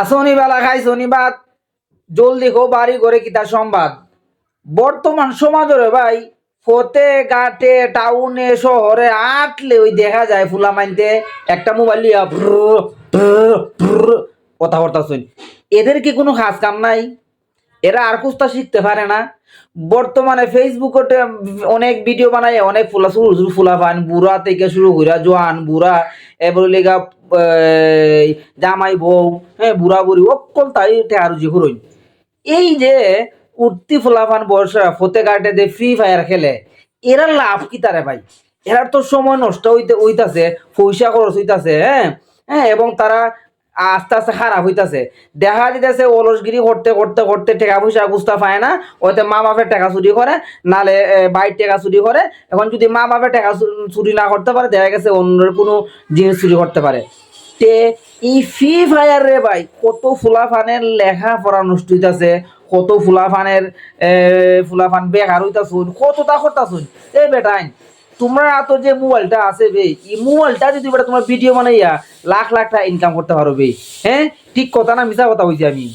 আসনি বেলা খাই শনিবাদ জলদি খো বাড়ি করে কিতা সংবাদ। বর্তমান সমাজরে ভাই, ফতে, ঘাটে, টাউনে, শহরে, আটলে ওই দেখা যায় ফুলা মাইনতে একটা মোবাইল লিয়া কথাবার্তা শুন। এদের কি কোনো কাজ কাম নাই? এরা আর কুস্তা শিখতে পারে না। বর্তমানে ফেসবুকে অনেক ভিডিও বানায়, অনেক ফুলা ফুলা পান বুড়া থেকে শুরু কইরা জোয়ান, বুড়া এবার লেগা জামাই বউ হ্যাঁ বুড়া বুড়ি, অকল তাই টেহারুজি হরইন এই যে উঠতি ফুলাফান বর্ষা ফতে গার্ডে দে ফ্রি ফায়ার খেলে, এরা লাভ কি তারে ভাই? এরা তো সময় নষ্ট হইতে হইতাছে, পয়সা খরচ হইতাছে হ্যাঁ হ্যাঁ এবং তারা আস্তে আস্তে খারাপ হইতাছে। দেখা দিতেছে অলসগিরি করতে করতে করতে টাকা পয়সা গুস্তা পায় না ওতে মা বাপের টাকা চুরি করে নালে বাইর টাকা চুরি করে। এখন যদি মা বাপের টাকা চুরি না করতে পারে দেখা গেছে অন্যের কোনো জিনিস চুরি করতে পারে। তে ই ফ্রি ফায়ার রে ভাই কত ফুলাফানের লেখা পড়া নষ্ট হইতাছে কত ফুলাফানের এ, ফুলাফান বেকার হইতাছুন কত তা করতাছুন। এই বেটাইন তোমরা তো যে মোবাইলটা আছে বে, এই মোবাইলটা যদি তোমার ভিডিও বানাইয়া লাখ লাখ টাকা ইনকাম করতে পারো বে হ্যাঁ? ঠিক কথা না মিশা কথা হয়েছে আমি?